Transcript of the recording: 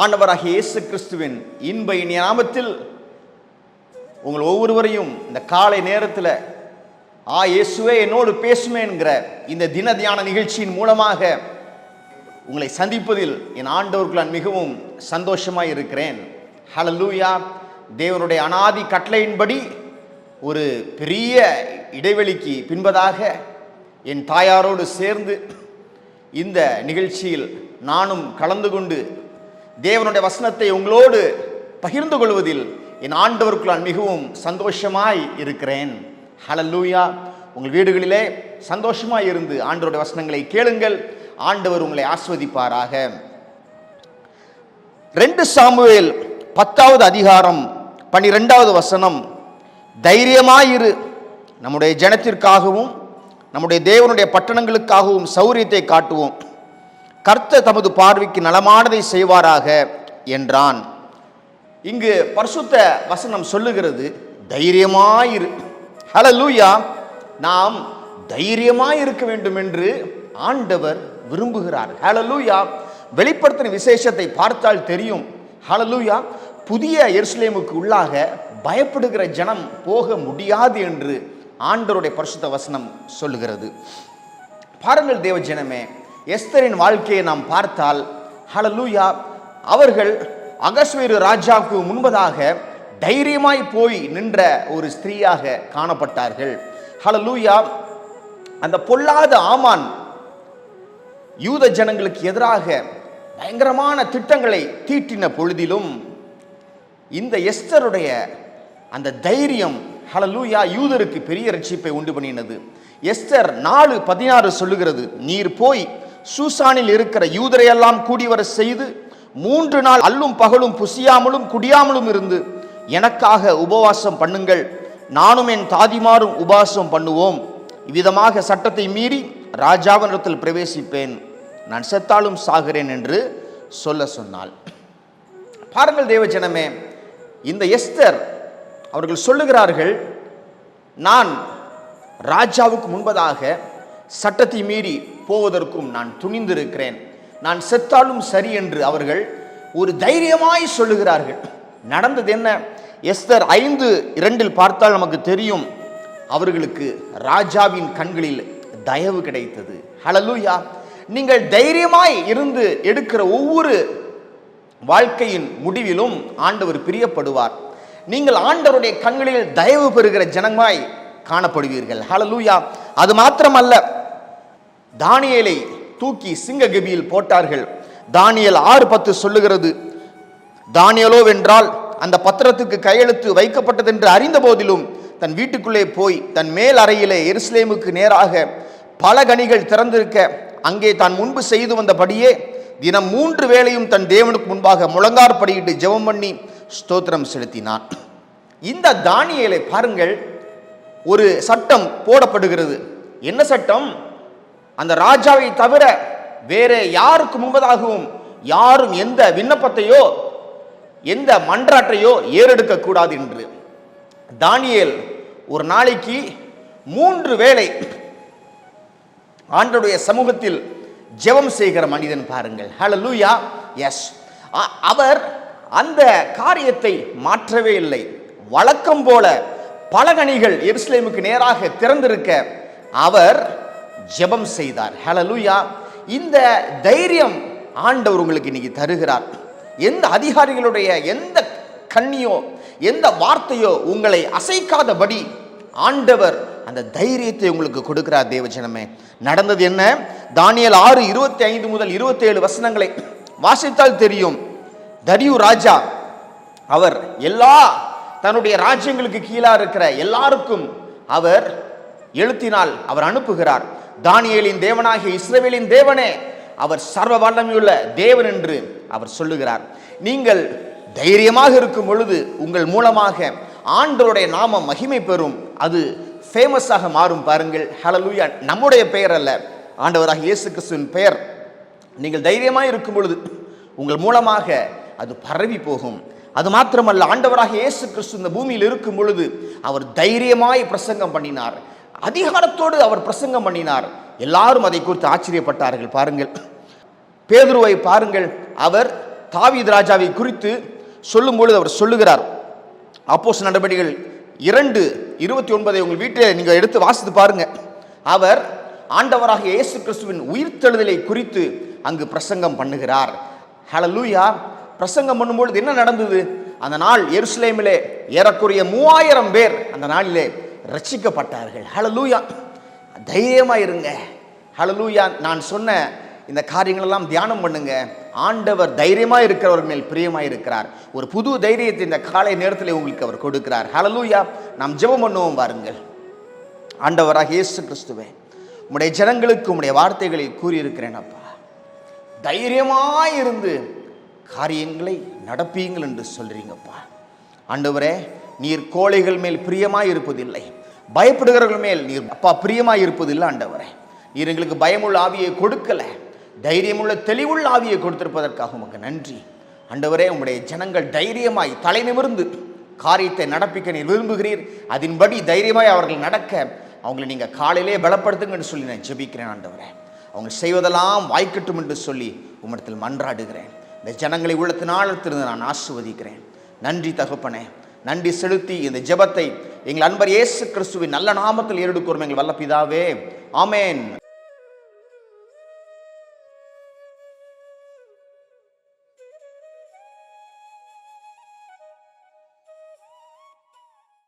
ஆண்டவராகிய இயேசு கிறிஸ்துவின் இன்ப இனிய உங்கள் ஒவ்வொருவரையும் இந்த காலை நேரத்தில் ஆ இயேசுவே என்னோடு பேசுமே என்கிற இந்த தின தியான நிகழ்ச்சியின் மூலமாக உங்களை சந்திப்பதில் என் ஆண்டவர்கள் நான் மிகவும் சந்தோஷமாக இருக்கிறேன். ஹalleluya. தேவனுடைய அனாதி கட்டளையின்படி ஒரு பெரிய இடைவெளிக்கு பின்பதாக என் தாயாரோடு சேர்ந்து இந்த நிகழ்ச்சியில் நானும் கலந்து கொண்டு தேவனுடைய வசனத்தை உங்களோடு பகிர்ந்து கொள்வதில் என் ஆண்டவருக்குள் நான் மிகவும் சந்தோஷமாய் இருக்கிறேன். ஹலல்லூயா உங்கள் வீடுகளிலே சந்தோஷமாய் இருந்து ஆண்டவருடைய வசனங்களை கேளுங்கள். ஆண்டவர் உங்களை ஆஸ்வதிப்பாராக. ரெண்டு சாமுவேல் பத்தாவது அதிகாரம் பன்னிரெண்டாவது வசனம். தைரியமாயிரு. நம்முடைய ஜனத்திற்காகவும் நம்முடைய தேவனுடைய பட்டணங்களுக்காகவும் சௌரியத்தை காட்டுவோம். கர்த்த தமது பார்வைக்கு நலமானதை செய்வாராக என்றான். இங்கு பரிசுத்த வசனம் சொல்லுகிறது தைரியமாயிரு. லூயா நாம் தைரியமாக இருக்க வேண்டும் என்று ஆண்டவர் விரும்புகிறார். ஹalleluya வெளிப்படுத்தின விசேஷத்தை பார்த்தால் தெரியும். ஹalleluya புதிய எருசலேமுக்கு உள்ளாக பயப்படுகிற ஜனம் போக முடியாது என்று ஆண்டருடைய பரிசுத்த வசனம் சொல்லுகிறது. பாருங்கள் தேவ ஜனமே எஸ்தரின் வாழ்க்கையை நாம் பார்த்தால் ஹலலூயா அவர்கள் அகஸ்வேரு ராஜாவுக்கு முன்பதாக தைரியமாய் போய் நின்ற ஒரு ஸ்திரீயாக காணப்பட்டார்கள். ஹலலூயா அந்த பொல்லாத ஆமான் யூத ஜனங்களுக்கு எதிராக பயங்கரமான திட்டங்களை தீட்டின பொழுதிலும் இந்த எஸ்தருடைய அந்த தைரியம் ஹலலூயா யூதருக்கு பெரிய ரட்சிப்பை உண்டு பண்ணினது. எஸ்தர் நாலு பதினாறு சொல்லுகிறது நீர் போய் சூசானில் இருக்கிற யூதரையெல்லாம் கூடிவர செய்து மூன்று நாள் அல்லும் பகலும் புசியாமலும் குடியாமலும் இருந்து எனக்காக உபவாசம் பண்ணுங்கள். நானும் என் தாதிமாரும் உபவாசம் பண்ணுவோம். இவ்விதமாக சட்டத்தை மீறி ராஜாவினிடத்தில் பிரவேசிப்பேன். நான் செத்தாலும் சாகிறேன் என்று சொல்ல சொன்னாள். பாருங்கள் தேவஜனமே இந்த எஸ்தர் அவர்கள் சொல்லுகிறார்கள் நான் ராஜாவுக்கு முன்பதாக சட்டத்தை மீறி போவதற்கும் நான் துணிந்திருக்கிறேன். நான் செத்தாலும் சரி என்று அவர்கள் ஒரு தைரியமாய் சொல்லுகிறார்கள். நடந்தது என்ன? எஸ்தர் ஐந்து இரண்டில் பார்த்தால் நமக்கு தெரியும். அவர்களுக்கு ராஜாவின் கண்களில் தயவு கிடைத்தது. ஹலலூயா நீங்கள் தைரியமாய் இருந்து எடுக்கிற ஒவ்வொரு வாழ்க்கையின் முடிவிலும் ஆண்டவர் பிரியப்படுவார். நீங்கள் ஆண்டவருடைய கண்களில் தயவு பெறுகிற ஜனமாய் காணப்படுவீர்கள். ஹலலூயா அது மாத்திரமல்ல தானியலை தூக்கி சிங்க கபியில் போட்டார்கள். தானியல் ஆறு பத்து சொல்லுகிறது. தானியலோ வென்றால் அந்த பத்திரத்துக்கு கையெழுத்து வைக்கப்பட்டது என்று அறிந்த போதிலும் தன் வீட்டுக்குள்ளே போய் தன் மேல் அறையிலே எருசலேமுக்கு நேராக பல கனிகள் திறந்திருக்க அங்கே தான் முன்பு செய்து வந்தபடியே தினம் மூன்று வேளையும் தன் தேவனுக்கு முன்பாக முழங்கார் படியிட்டு ஜெபம் பண்ணி ஸ்தோத்திரம் செலுத்தினான். இந்த தானியலை பாருங்கள் ஒரு சட்டம் போடப்படுகிறது. என்ன சட்டம்? அந்த ராஜாவை தவிர வேற யாருக்கு முன்பதாகவும் யாரும் எந்த விண்ணப்பத்தையோ எந்த மன்றாட்டையோ ஏறெடுக்க கூடாது என்று. தானியேல் ஒரு நாளைக்கு மூன்று வேளை ஆண்டருடைய சமூகத்தில் ஜெபம் செய்கிற மனிதன் பாருங்கள். ஹலோ லூயா எஸ் அவர் அந்த காரியத்தை மாற்றவே இல்லை. வழக்கம் போல பலகணிகள் எருசலேமுக்கு நேராக திறந்திருக்க அவர் ஜெபம் செய்தார். ஹalleluya. இந்த தைரியம் ஆண்டவர் உங்களுக்கு இன்னைக்கு தருகிறார். எந்த அதிகாரிகளுடைய எந்த கண்ணியோ எந்த வார்த்தையோ உங்களை அசைக்காதபடி ஆண்டவர் அந்த தைரியத்தை உங்களுக்கு கொடுக்கிறார் தேவஜனமே. நடந்தது என்ன? தானியல் ஆறு இருபத்தி ஐந்து முதல் இருபத்தி ஏழு வசனங்களை வாசித்தால் தெரியும். தரியு ராஜா அவர் எல்லா தன்னுடைய ராஜ்யங்களுக்கு கீழா இருக்கிற எல்லாருக்கும் அவர் எழுத்தினால் அவர் அனுப்புகிறார். தானியலின் தேவனாகிய இஸ்ரவேலின் தேவனே அவர் சர்வ வல்லமையுள்ள தேவன் என்று அவர் சொல்லுகிறார். நீங்கள் தைரியமாக இருக்கும் பொழுது உங்கள் மூலமாக ஆண்டவருடைய நாமம் மகிமை பெறும். அது ஃபேமஸாக மாறும் பாருங்கள். ஹலலூயா நம்முடைய பெயர் அல்ல ஆண்டவராக இயேசு கிறிஸ்துவின் பெயர். நீங்கள் தைரியமாக இருக்கும் பொழுது உங்கள் மூலமாக அது பரவி போகும். அது மாத்திரமல்ல ஆண்டவராக இயேசு கிறிஸ்து இந்த பூமியில் இருக்கும் பொழுது அவர் தைரியமாய் பிரசங்கம் பண்ணினார். அதிகாரத்தோடு அவர் பிரசங்கம் பண்ணினார். எல்லாரும் அதை குறித்து ஆச்சரியப்பட்டார்கள். பாருங்கள். பேதுருவை பாருங்கள். அவர் தாவீத் ராஜாவை குறித்து சொல்லும்பொழுது அவர் சொல்லுகிறார். அப்போஸ் நடவடிக்கைகள் இரண்டு இருபத்தி ஒன்பதை உங்கள் வீட்டில் நீங்கள் எடுத்து வாசித்து பாருங்க. அவர் ஆண்டவராக இயேசு கிறிஸ்துவின் உயிர்த்தெழுதலை குறித்து அங்கு பிரசங்கம் பண்ணுகிறார். ஹலலூயா பிரசங்கம் பண்ணும்பொழுது என்ன நடந்தது? அந்த நாள் எருசலேமிலே ஏறக்குறைய மூவாயிரம் பேர் அந்த நாளிலே ரட்சிக்கப்பட்டார்கள் ஹலலூயா தைரியமாக இருங்க. ஹலலூயா நான் சொன்ன இந்த காரியங்களெல்லாம் தியானம் பண்ணுங்க. ஆண்டவர் தைரியமாக இருக்கிறவர் மேல் பிரியமாக இருக்கிறார். ஒரு புது தைரியத்தை இந்த காலை நேரத்தில் உங்களுக்கு அவர் கொடுக்கிறார். ஹலலூயா நாம் ஜெபம் பண்ணுவோம் பாருங்கள். ஆண்டவராக இயேசு கிறிஸ்துவே உம்முடைய ஜனங்களுக்கு உம்முடைய வார்த்தைகளை கூறியிருக்கிறேன் அப்பா. தைரியமாக இருந்து காரியங்களை நடப்பீங்கள் என்று சொல்கிறீங்கப்பா ஆண்டவரே நீர் கோழைகள் மேல் பிரியமாக இருப்பதில்லை. பயப்படுகிறவர்கள் மேல் நீர் அப்பா பிரியமாய் இருப்பதில்லை ஆண்டவரே. நீர் எங்களுக்கு பயமுள்ள ஆவியை கொடுக்கல. தைரியமுள்ள தெளிவுள்ள ஆவியை கொடுத்திருப்பதற்காக உமக்கு நன்றி. ஆண்டவரே உங்களுடைய ஜனங்கள் தைரியமாய் தலை நிமிர்ந்து காரியத்தை நடப்பிக்க நீர் விரும்புகிறீர். அதன்படி தைரியமாய் அவர்கள் நடக்க அவங்களை நீங்கள் காலையிலே பலப்படுத்துங்கன்னு சொல்லி நான் ஜெபிக்கிறேன் ஆண்டவரே. அவங்க செய்வதெல்லாம் வாய்க்கட்டும் என்று சொல்லி உம்மிடத்தில் மன்றாடுகிறேன். இந்த ஜனங்களை உள்ளத்தினாலத்திலிருந்து நான் ஆசிர்வதிக்கிறேன். நன்றி தகப்பனே. நன்றி செலுத்தி இந்த ஜெபத்தை எங்கள் அன்பர் இயேசு கிறிஸ்துவின் நல்ல நாமத்தில் ஏறெடுக்கிறோம் எங்கள் வல்ல பிதாவே ஆமென்.